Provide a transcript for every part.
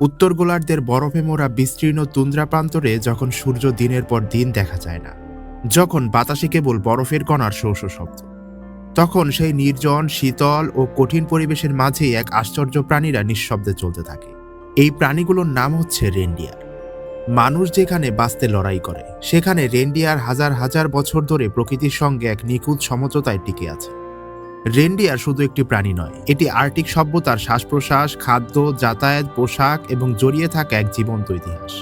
উত্তর গোলার্ধের বরফে মোড়া বিস্তীর্ণ তুন্দ্রা প্রান্তরে যখন সূর্য দিনের পর দিন দেখা যায় না, যখন বাতাসে কেবল বরফের কণার শৌষ শব্দ, তখন সেই নির্জন, শীতল ও কঠিন পরিবেশের মাঝেই এক আশ্চর্য প্রাণীরা নিঃশব্দে চলতে থাকে। এই প্রাণীগুলোর নাম হচ্ছে রেন্ডিয়ার। মানুষ যেখানে বাঁচতে লড়াই করে, সেখানে রেন্ডিয়ার হাজার হাজার বছর ধরে প্রকৃতির সঙ্গে এক নিখুঁত সমঝোতায় টিকে আছে। রেন্ডিয়ার শুধু একটি প্রাণী নয়, এটি আর্টিক সভ্যতার শ্বাস প্রশ্বাস খাদ্য, যাতায়াত, পোশাক এবং জড়িয়ে থাকা এক জীবন্ত ইতিহাস।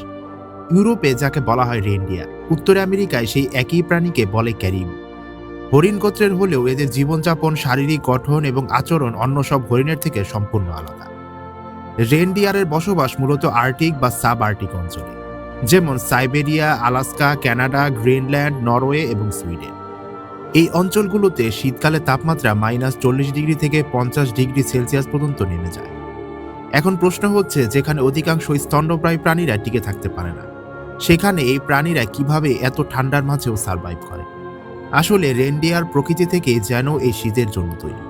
ইউরোপে যাকে বলা হয় রেন্ডিয়ার উত্তর আমেরিকায় সেই একই প্রাণীকে বলে ক্যারিব। হরিণ গোত্রের হলেও এদের জীবনযাপন, শারীরিক গঠন এবং আচরণ অন্য সব হরিণের থেকে সম্পূর্ণ আলাদা। রেনডিয়ারের বসবাস মূলত আর্টিক বা সাব আর্টিক অঞ্চলে, যেমন Siberia, Alaska Canada Greenland, Norway এবং সুইডেন। এই অঞ্চলগুলোতে শীতকালে তাপমাত্রা মাইনাস চল্লিশ ডিগ্রি থেকে পঞ্চাশ ডিগ্রি সেলসিয়াস পর্যন্ত নেমে যায়। এখন প্রশ্ন হচ্ছে, যেখানে অধিকাংশ স্তন্যপ্রায়ী প্রাণীরা টিকে থাকতে পারে না, সেখানে এই প্রাণীরা কীভাবে এত ঠান্ডার মাঝেও সার্ভাইভ করে? আসলে রেনডিয়ার প্রকৃতি থেকে যেন এই শীতের জন্য তৈরি।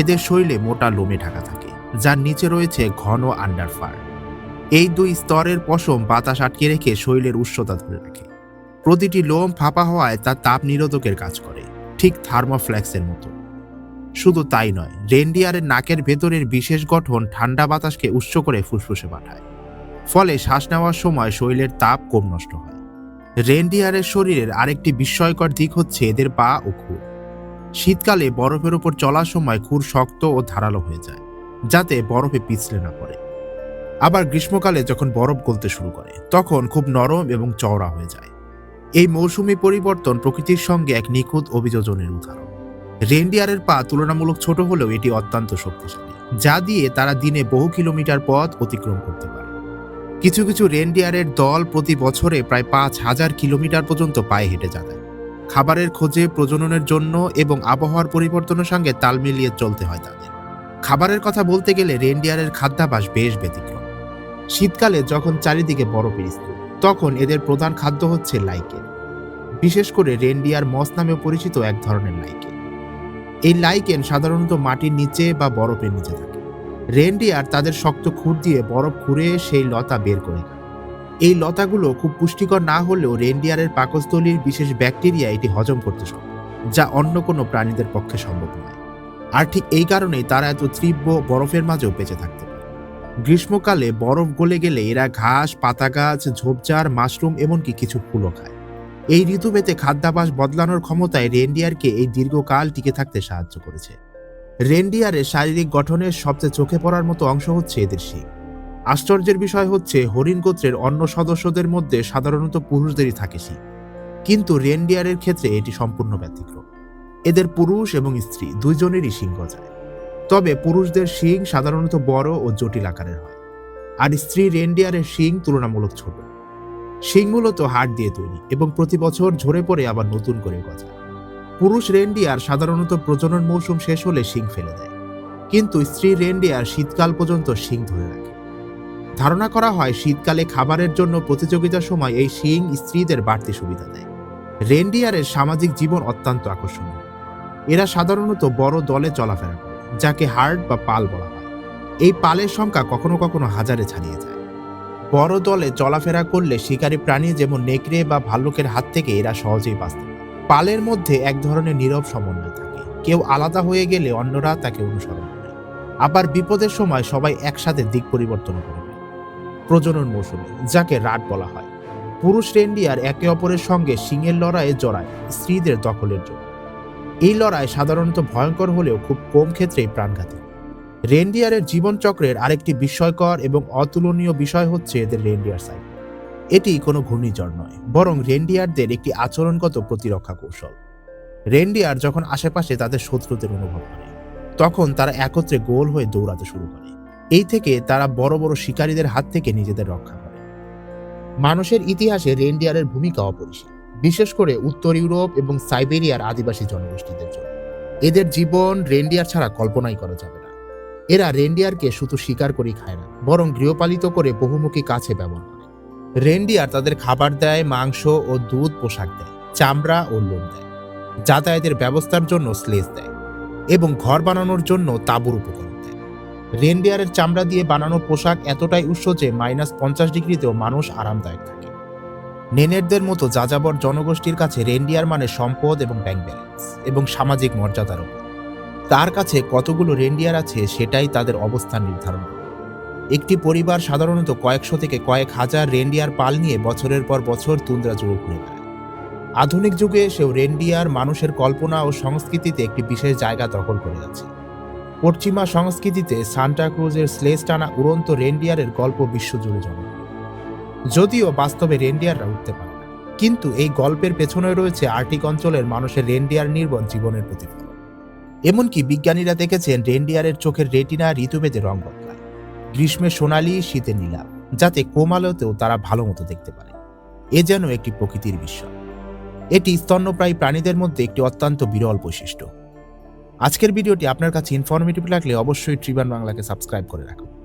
এদের শরীরে মোটা লোমে ঢাকা থাকে, যার নিচে রয়েছে ঘন আন্ডারফার এই দুই স্তরের পশম বাতাস আটকে রেখে শরীরের উষ্ণতা ধরে রাখে। প্রতিটি লোম ফাঁপা হওয়ায় তা তাপ নিরোধকের কাজ করে, ঠিক থার্মোফ্ল্যাক্সের মতো। শুধু তাই নয়, রেনডিয়ারের নাকের ভেতরের বিশেষ গঠন ঠান্ডা বাতাসকে উৎস করে ফুসফুসে পাঠায়। ফলে শ্বাস নেওয়ার সময় শরীরের তাপ কম নষ্ট হয়। রেনডিয়ারের শরীরের আরেকটি বিস্ময়কর দিক হচ্ছে এদের পা ও খুর। শীতকালে বরফের উপর চলার সময় খুর শক্ত ও ধারালো হয়ে যায়, যাতে বরফে পিছলে না পড়ে। আবার গ্রীষ্মকালে যখন বরফ গলতে শুরু করে, তখন খুব নরম এবং চওড়া হয়ে যায়। এই মৌসুমি পরিবর্তন প্রকৃতির সঙ্গে এক নিখুঁত অভিযোজনের উদাহরণ। রেনডিয়ারের পা তুলনামূলক ছোট হলেও এটি অত্যন্ত শক্তিশালী, যা দিয়ে তারা দিনে বহু কিলোমিটার পথ অতিক্রম করতে পারে। কিছু কিছু রেনডিয়ারের দল প্রতি বছরে প্রায় পাঁচ হাজার কিলোমিটার পর্যন্ত পায়ে হেঁটে যাতায়াত খাবারের খোঁজে, প্রজননের জন্য এবং আবহাওয়ার পরিবর্তনের সঙ্গে তাল মিলিয়ে চলতে হয় তাদের। খাবারের কথা বলতে গেলে রেনডিয়ারের খাদ্যাভাস বেশ ব্যতিক্রম। শীতকালে যখন চারিদিকে বরফের স্তূপ তখন এদের প্রধান খাদ্য হচ্ছে লাইকেন বিশেষ করে রেনডিয়ার মস নামে পরিচিত এক ধরনের লাইকেন এই লাইকেন সাধারণত মাটির নিচে বা বরফের নিচে থাকে। রেনডিয়ার তাদের শক্ত খুর দিয়ে বরফ খুঁড়ে সেই লতা বের করে এই লতাগুলো খুব পুষ্টিকর না হলেও রেনডিয়ারের পাকস্থলীর বিশেষ ব্যাকটেরিয়া এটি হজম করতে সম্ভব যা অন্য কোনো প্রাণীদের পক্ষে সম্ভব নয়। আর ঠিক এই কারণেই তারা এত তীব্র বরফের মাঝেও বেঁচে থাকতে গ্রীষ্মকালে বরফ গলে গেলে এরা ঘাস পাতা গাছ ঝোপঝাড়, মাশরুম এমনকি কিছু ফুলও খায়। এই ঋতুভেদে খাদ্যাভাস বদলানোর ক্ষমতায় রেনডিয়ারকে এই দীর্ঘকাল টিকে থাকতে সাহায্য করেছে। রেনডিয়ারের শারীরিক গঠনের সবচেয়ে চোখে পড়ার মতো অংশ হচ্ছে এদের শিং। আশ্চর্যের বিষয় হচ্ছে, হরিণ গোত্রের অন্য সদস্যদের মধ্যে সাধারণত পুরুষদেরই থাকে শিং। কিন্তু রেনডিয়ারের ক্ষেত্রে এটি সম্পূর্ণ ব্যতিক্রম। এদের পুরুষ এবং স্ত্রী দুইজনেরই শিং গজায়। তবে পুরুষদের শিং সাধারণত বড় ও জটিল আকারের হয়, আর স্ত্রী রেনডিয়ারের শিং তুলনামূলক ছোট। শিং মূলত হাড় দিয়ে তৈরি এবং প্রতি বছর ঝরে পড়ে আবার নতুন করে গজায়। পুরুষ রেনডিয়ার সাধারণত প্রজনন মৌসুম শেষ হলে শিং ফেলে দেয়, কিন্তু স্ত্রী রেনডিয়ার শীতকাল পর্যন্ত শিং ধরে রাখে। ধারণা করা হয় শীতকালে খাবারের জন্য প্রতিযোগিতার সময় এই শিং স্ত্রীদের বাড়তি সুবিধা দেয়। রেনডিয়ারের সামাজিক জীবন অত্যন্ত আকর্ষণীয়। এরা সাধারণত বড় দলে চলাফেরা করে। যাকে হার্ড বা পাল বলা হয়। এই পালের সংখ্যা কখনো কখনো হাজারে ছাড়িয়ে যায়। বড় দলে চলাফেরা করলে শিকারী প্রাণী যেমন নেকড়ে বা ভাল্লুকের হাত থেকে এরা সহজেই বাঁচতে পালের মধ্যে এক ধরনের নীরব সমন্বয় থাকে। কেউ আলাদা হয়ে গেলে অন্যরা তাকে অনুসরণ করে। আবার বিপদের সময় সবাই একসাথে দিক পরিবর্তন করে প্রজনন মৌসুমে, যাকে রাট বলা হয়। পুরুষ রেন্ডিয়ার একে অপরের সঙ্গে সিংয়ের লড়াইয়ে জড়ায়, স্ত্রীদের দখলের জন্য। এই লড়াই সাধারণত ভয়ঙ্কর হলেও খুব কম ক্ষেত্রেই প্রাণঘাতী। রেন্ডিয়ারের জীবনচক্রের আরেকটি বিস্ময়কর এবং অতুলনীয় বিষয় হচ্ছে এদের রেন্ডিয়ার সাইকেল এটি কোনো ঘূর্ণিঝড় নয়, বরং রেন্ডিয়ারদের একটি আচরণগত প্রতিরক্ষা কৌশল। রেন্ডিয়ার যখন আশেপাশে তাদের শত্রুদের অনুভব করে, তখন তারা একত্রে গোল হয়ে দৌড়াতে শুরু করে। এই থেকে তারা বড় বড় শিকারীদের হাত থেকে নিজেদের রক্ষা করে। মানুষের ইতিহাসে রেন্ডিয়ারের ভূমিকা অপরিসীম। বিশেষ করে উত্তর ইউরোপ এবং সাইবেরিয়ার আদিবাসী জনগোষ্ঠীদের জন্য। এদের জীবন রেন্ডিয়ার ছাড়া কল্পনাই করা যাবে না। এরা রেন্ডিয়ারকে শুধু শিকার করেই খায় না, বরং গৃহপালিত করে বহুমুখী কাছে ব্যবহার করে। রেন্ডিয়ার তাদের খাবার দেয়, মাংস ও দুধ পোশাক দেয়, চামড়া ও লোম দেয়, যাতায়াতের ব্যবস্থার জন্য স্লেজ দেয় এবং ঘর বানানোর জন্য তাঁবুর উপকরণ দেয়। রেনডিয়ারের চামড়া দিয়ে বানানো পোশাক এতটাই উৎস যে মাইনাস পঞ্চাশ ডিগ্রিতেও মানুষ আরামদায়ক থাকে। নেনেরদের মতো যাযাবর জনগোষ্ঠীর কাছে রেনডিয়ার মানে সম্পদ এবং ব্যাংক ব্যালেন্স এবং সামাজিক মর্যাদার উপর তার কাছে কতগুলো রেনডিয়ার আছে সেটাই তাদের অবস্থান নির্ধারণ করে। একটি পরিবার সাধারণত কয়েকশো থেকে কয়েক হাজার রেনডিয়ার পাল নিয়ে বছরের পর বছর তুন্দ্রা জুড়ে ঘুরে বেড়ায়। আধুনিক যুগে এসেও রেনডিয়ার মানুষের কল্পনা ও সংস্কৃতিতে একটি বিশেষ জায়গা দখল করে আছে পশ্চিমা সংস্কৃতিতে সান্টা ক্রুজের স্লেজ টানা উড়ন্ত রেনডিয়ারের গল্প বিশ্বজুড়ে জনপ্রিয়। যদিও বাস্তবে রেনডিয়াররা উঠতে পারে কিন্তু এই গল্পের পেছনে রয়েছে আর্টিক অঞ্চলের মানুষের রেনডিয়ার নির্ভর জীবনের প্রতিফলন। এমনকি বিজ্ঞানীরা দেখেছেন রেনডিয়ারের চোখের রেটিনা ঋতুভেদে রং বদলায়। গ্রীষ্মে সোনালি, শীতে নীলা, যাতে কোমালোতেও তারা ভালো মতো দেখতে পারে। এ যেন একটি প্রকৃতির বিস্ময়। এটি স্তন্যপ্রায়ী প্রাণীদের মধ্যে একটি অত্যন্ত বিরল বৈশিষ্ট্য। আজকের ভিডিওটি আপনার কাছে ইনফরমেটিভ লাগলে অবশ্যই ট্রিবান বাংলাকে সাবস্ক্রাইব করে রাখুন।